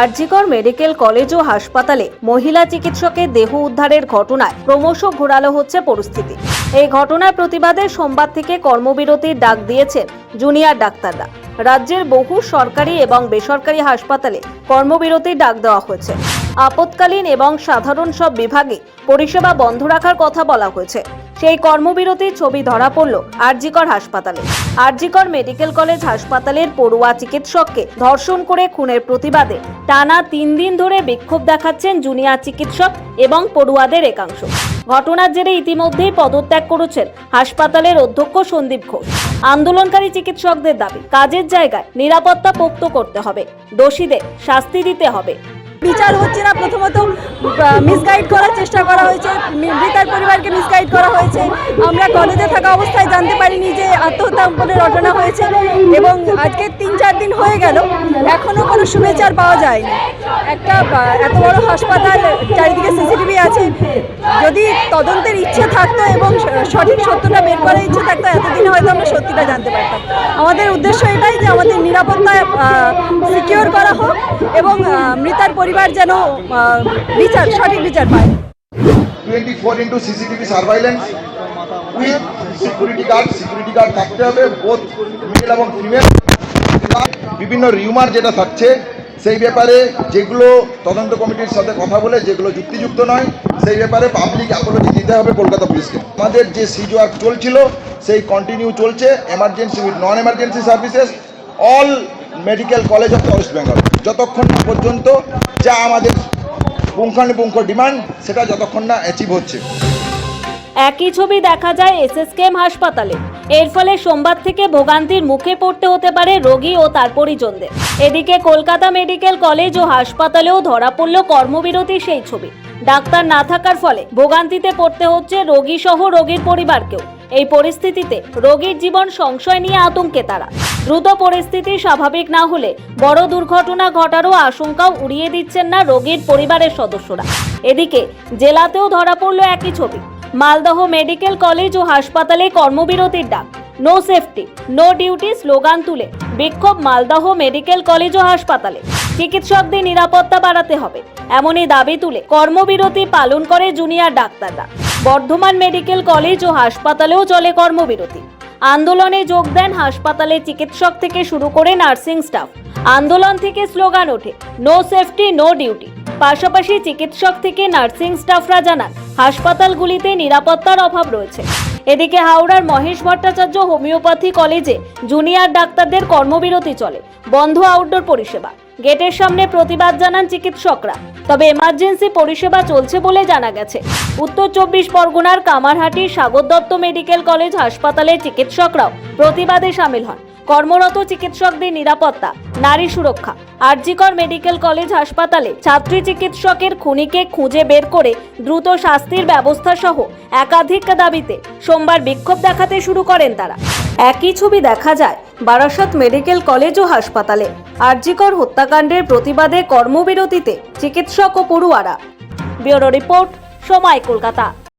RG Kar medical college ও হাসপাতালে মহিলা চিকিৎসকের দেহ উদ্ধারের ঘটনায় ক্রমশ ঘোরালো হচ্ছে পরিস্থিতি। এই ঘটনার প্রতিবাদে সোমবার থেকে কর্মবিরতির ডাক দিয়েছেন জুনিয়র ডাক্তাররা। রাজ্যের বহু সরকারি এবং বেসরকারি হাসপাতালে কর্মবিরতির ডাক দেওয়া হয়েছে। আপৎকালীন এবং সাধারণ সব বিভাগে পরিষেবা বন্ধ রাখার কথা বলা হয়েছে। সেই কর্মবিরতির ছবি ধরা পড়ল আরজিকর হাসপাতালে। আরজিকর মেডিকেল কলেজ হাসপাতালের পড়ুয়া চিকিৎসককে ধর্ষণ করে খুনের প্রতিবাদে টানা তিন দিন ধরে বিক্ষোভ দেখাচ্ছেন জুনিয়র চিকিৎসক এবং পড়ুয়াদের একাংশ। ঘটনার জেরে ইতিমধ্যেই পদত্যাগ করেছেন হাসপাতালের অধ্যক্ষ সন্দীপ ঘোষ। আন্দোলনকারী চিকিৎসকদের দাবি, কাজের জায়গায় নিরাপত্তা পোক্ত করতে হবে, দোষীদের শাস্তি দিতে হবে। বিচার হচ্ছে না। প্রথমত মিসগাইড করার চেষ্টা করা হয়েছে। মৃতার পরিবারকে মিসগাইড করা হয়েছে। আমরা কলেজে থাকা অবস্থায় জানতে পারিনি যে আত্মহত্যা বলে রটনা হয়েছে এবং আজকে তিন চার দিন হয়ে গেল এখনও কোনো শুভেচ্ছার পাওয়া যায়নি। একটা এত বড় হাসপাতাল, চারিদিকে সিসিটিভি আছে। যদি তদন্তের ইচ্ছে থাকতো এবং সঠিক সত্যটা বের করার ইচ্ছে থাকতো, এতদিন হয়তো আমরা সত্যিটা জানতে পারতাম। আমাদের উদ্দেশ্য এটাই যে আমাদের নিরাপত্তা সিকিওর করা হোক এবং মৃতার পরিবার যেন আহ, বিচার সঠিক বিচার পায়। 24 into CCTV surveillance with security guard security guard থাকতে হবে বোথ মেল এবং ফিমেল বিভিন্ন রিউমার যেটা থাকছে সেই ব্যাপারে যেগুলো তদন্ত কমিটির সাথে কথা বলে যেগুলো যুক্তিযুক্ত নয় সেই ব্যাপারে পাবলিক অ্যাপোলজি দিতে হবে কলকাতা পুলিশকে। আমাদের যে সিজ ওয়ার্ক চলছিল সেই কন্টিনিউ চলছে emergency with non emergency services all medical college of West Bengal যতক্ষণ না পর্যন্ত যা আমাদের পুঙ্খানুপুঙ্খ ডিমান্ড, সেটা যতক্ষণ না অ্যাচিভ হচ্ছে। একই ছবি দেখা যায় এসএসকেএম হাসপাতালে। এর ফলে সোমবার থেকে ভোগান্তির মুখে পড়তে হতে পারে রোগী ও তার পরিজনদের। এদিকে কলকাতা মেডিকেল কলেজ ও হাসপাতালেও ধরা পড়ল কর্মবিরতি সেই ছবি। ডাক্তার না থাকার ফলে ভোগান্তিতে পড়তে হচ্ছে রোগী সহ রোগীর পরিবারকেও। এই পরিস্থিতিতে রোগীর জীবন সংশয় নিয়ে আতঙ্কে তারা। দ্রুত পরিস্থিতি স্বাভাবিক না হলে বড় দুর্ঘটনা ঘটারও আশঙ্কাও উড়িয়ে দিচ্ছেন না রোগীর পরিবারের সদস্যরা। এদিকে জেলাতেও ধরা পড়ল একই ছবি। মালদহ মেডিকেল কলেজ ও হাসপাতালে কর্মবিরতির ডাক। No safety, no duty slogan তুলে বিক্ষোভ মালদহ মেডিকেল কলেজ ও হাসপাতালে। চিকিৎসকদের নিরাপত্তা বাড়াতে হবে, এমনই দাবি তুলে কর্মবিরতি পালন করে জুনিয়র ডাক্তাররা। বর্ধমান মেডিকেল কলেজ ও হাসপাতালেও চলে কর্মবিরতি। আন্দোলনে যোগ দেন হাসপাতালে চিকিৎসক থেকে শুরু করে নার্সিং স্টাফ। আন্দোলন থেকে স্লোগান ওঠে নো সেফটি নো ডিউটি পাশাপাশি চিকিৎসক থেকে নার্সিং স্টাফরা জানান, হাসপাতালগুলিতে নিরাপত্তার অভাব রয়েছে। এদিকে হাওড়ার মহেশ ভট্টাচার্য হোমিওপ্যাথি কলেজে জুনিয়র ডাক্তারদের কর্মবিরতি চলে, বন্ধ আউটডোর পরিষেবা। গেটের সামনে প্রতিবাদ জানান চিকিৎসকরা। তবে এমার্জেন্সি পরিষেবা চলছে বলে জানা গেছে। উত্তর চব্বিশ পরগনার কামারহাটি সাগর দত্ত মেডিকেল কলেজ হাসপাতালের চিকিৎসকরাও প্রতিবাদে সামিল হন। কর্মরত চিকিৎসকদের নিরাপত্তা, নারী সুরক্ষা, আরজিকর মেডিকেল কলেজ হাসপাতালে ছাত্রী চিকিৎসকের খুনিকে খুঁজে বের করে দ্রুত শাস্তির ব্যবস্থা সহ একাধিক দাবিতে সোমবার বিক্ষোভ দেখাতে শুরু করেন তারা। একই ছবি দেখা যায় বারাসত মেডিকেল কলেজ ও হাসপাতালে আরজিকর হত্যাকাণ্ডের প্রতিবাদে কর্মবিরতিতে চিকিৎসক ও পড়ুয়ারা। ব্যুরো রিপোর্ট, সময় কলকাতা।